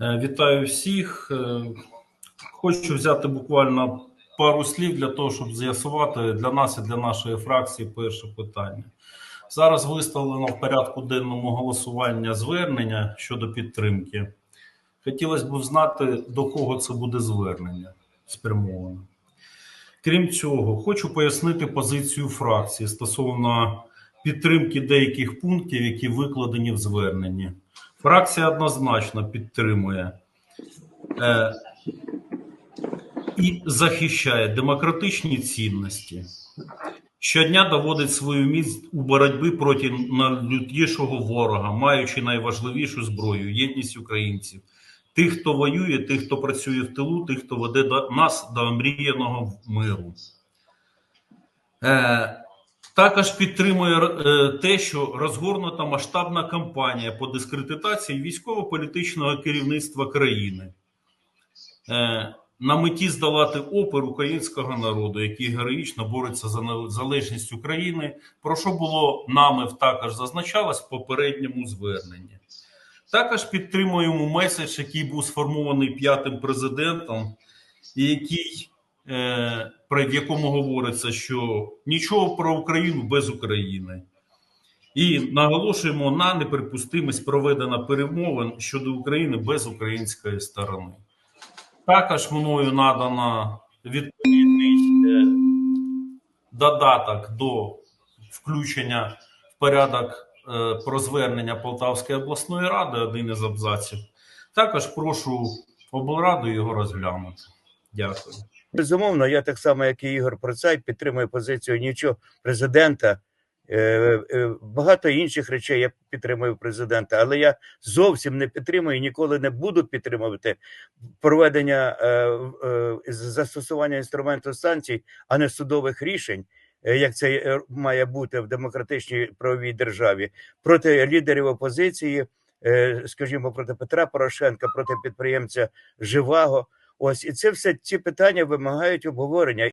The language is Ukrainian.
Е, Вітаю всіх. Е, Хочу взяти буквально пару слів для того, щоб з'ясувати для нас і для нашої фракції перше питання. Зараз виставлено в порядку денному голосування звернення щодо підтримки. Хотілося б знати, до кого це буде звернення спрямоване. Крім цього, хочу пояснити позицію фракції стосовно підтримки деяких пунктів, які викладені в зверненні. Фракція однозначно підтримує е, і захищає демократичні цінності. Щодня доводить свою міць у боротьбі проти найлютішого ворога, маючи найважливішу зброю єдність українців, тих, хто воює, тих, хто працює в тилу, тих, хто веде до нас до омріяного миру. Е, також підтримує е, те, що розгорнута масштабна кампанія по дискредитації військово-політичного керівництва країни. Е, на меті здолати опір українського народу, який героїчно бореться за незалежність України, про що було нами також зазначалось в попередньому зверненні. Також підтримуємо меседж, який був сформований п'ятим президентом, і який в якому говориться, що нічого про Україну без України. І наголошуємо на неприпустимість проведення перемовин щодо України без української сторони. Також мною надано відповідний е, додаток до включення в порядок е, про звернення Полтавської обласної ради, один із абзаців. Також прошу облраду його розглянути. Дякую. Безумовно, я так само, як і Ігор Процай, підтримую позицію нічого президента. Е, е, Багато інших речей я підтримую президента, але я зовсім не підтримую і ніколи не буду підтримувати проведення е, застосування інструменту санкцій, а не судових рішень, як це має бути в демократичній правовій державі, проти лідерів опозиції, скажімо, проти Петра Порошенка, проти підприємця Живаго. Ось і це все ці питання вимагають обговорення.